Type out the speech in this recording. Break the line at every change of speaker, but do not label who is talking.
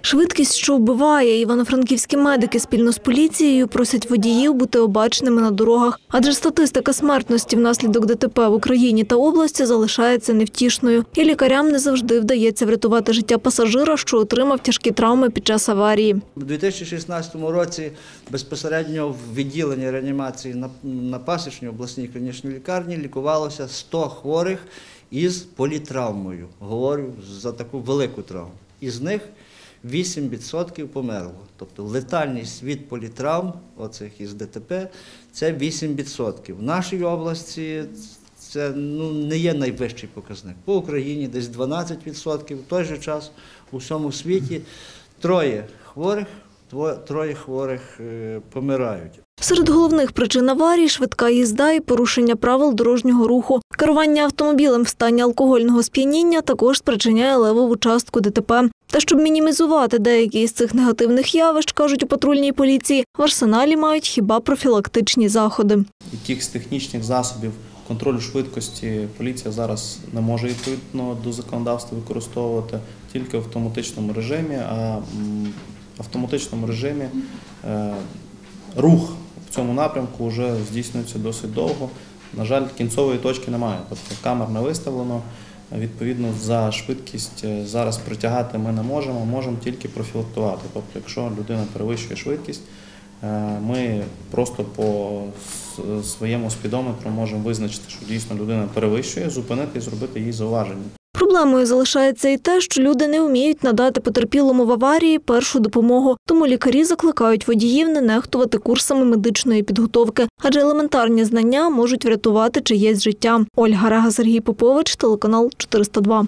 Швидкість, що вбиває, івано-франківські медики спільно з поліцією просять водіїв бути обачними на дорогах, адже статистика смертності внаслідок ДТП в Україні та області залишається невтішною, і лікарям не завжди вдається врятувати життя пасажира, що отримав тяжкі травми під час аварії.
У 2016 році безпосередньо в відділенні реанімації на, Пасічній обласній клінічній лікарні лікувалося 100 хворих із політравмою. Говорю за таку велику травму. Із них 8% померло. Тобто летальність від політравм, оцих із ДТП, це 8%. В нашій області це ну, не є найвищий показник. По Україні десь 12%. В той же час у всьому світі троє хворих, троє хворих е, помирають.
Серед головних причин аварій – швидка їзда і порушення правил дорожнього руху. Керування автомобілем в стані алкогольного сп'яніння також спричиняє левову частку ДТП. Та щоб мінімізувати деякі з цих негативних явищ, кажуть у патрульній поліції, в арсеналі мають хіба профілактичні заходи.
Якихось технічних засобів контролю швидкості поліція зараз не може відповідно до законодавства використовувати тільки в автоматичному режимі, а в автоматичному режимі е, рух в цьому напрямку вже здійснюється досить довго. На жаль, кінцевої точки немає. Тобто камер не виставлено. Відповідно, за швидкість е, зараз притягати ми не можемо, можемо тільки профілактувати. Тобто, якщо людина перевищує швидкість, Е, Ми просто по своєму спідометру можемо визначити, що дійсно людина перевищує, зупинити і зробити їй зауваження.
Проблемою залишається і те, що люди не вміють надати потерпілому в аварії першу допомогу. Тому лікарі закликають водіїв не нехтувати курсами медичної підготовки, адже елементарні знання можуть врятувати чиєсь життя. Ольга Рега, Сергій Попович, телеканал 402.